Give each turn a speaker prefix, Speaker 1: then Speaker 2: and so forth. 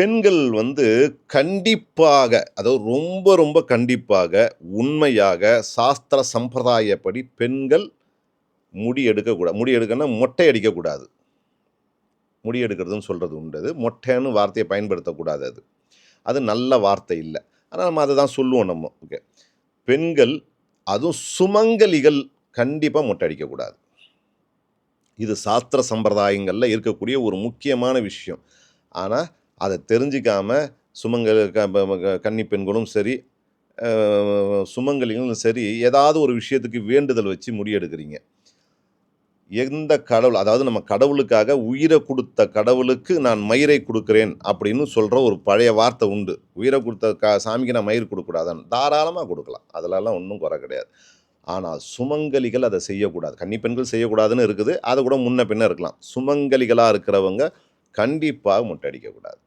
Speaker 1: பெண்கள் வந்து கண்டிப்பாக அதாவது ரொம்ப ரொம்ப கண்டிப்பாக உண்மையாக சாஸ்திர சம்பிரதாயப்படி பெண்கள் முடி எடுக்கக்கூடாது முடி எடுக்கன்னா மொட்டை அடிக்கக்கூடாது முடி எடுக்கிறதுன்னு சொல்கிறது உண்டு அது மொட்டைன்னு வார்த்தையை பயன்படுத்தக்கூடாது அது. அது நல்ல வார்த்தை இல்லை. ஆனால் நம்ம அதை தான் சொல்லுவோம் நம்ம. ஓகே. பெண்கள் அதுவும் சுமங்கலிகள் கண்டிப்பாக மொட்டை அடிக்கக்கூடாது இது சாஸ்திர சம்பிரதாயங்களில் இருக்கக்கூடிய ஒரு முக்கியமான விஷயம். ஆனால் அதை தெரிஞ்சிக்காமல் சுமங்கல் க கன்னி பெண்களும் சரி சுமங்கலிகளும் சரி ஏதாவது ஒரு விஷயத்துக்கு வேண்டுதல் வச்சு முடியெடுக்கிறீங்க எந்த கடவுள் அதாவது நம்ம கடவுளுக்காக உயிரை கொடுத்த கடவுளுக்கு நான் மயிரை கொடுக்குறேன் அப்படின்னு சொல்கிற ஒரு பழைய வார்த்தை உண்டு. உயிரை கொடுத்த க சாமிக்கு நான் மயிர் கொடுக்கக்கூடாதான்னு தாராளமாக கொடுக்கலாம். அதிலெல்லாம் ஒன்றும் குறை கிடையாது. ஆனால் சுமங்கலிகள் அதை செய்யக்கூடாது. கன்னி பெண்கள் செய்யக்கூடாதுன்னு இருக்குது. அதை கூட முன்ன பின்ன இருக்கலாம். சுமங்கலிகளாக இருக்கிறவங்க கண்டிப்பாக முட்டடிக்கக்கூடாது.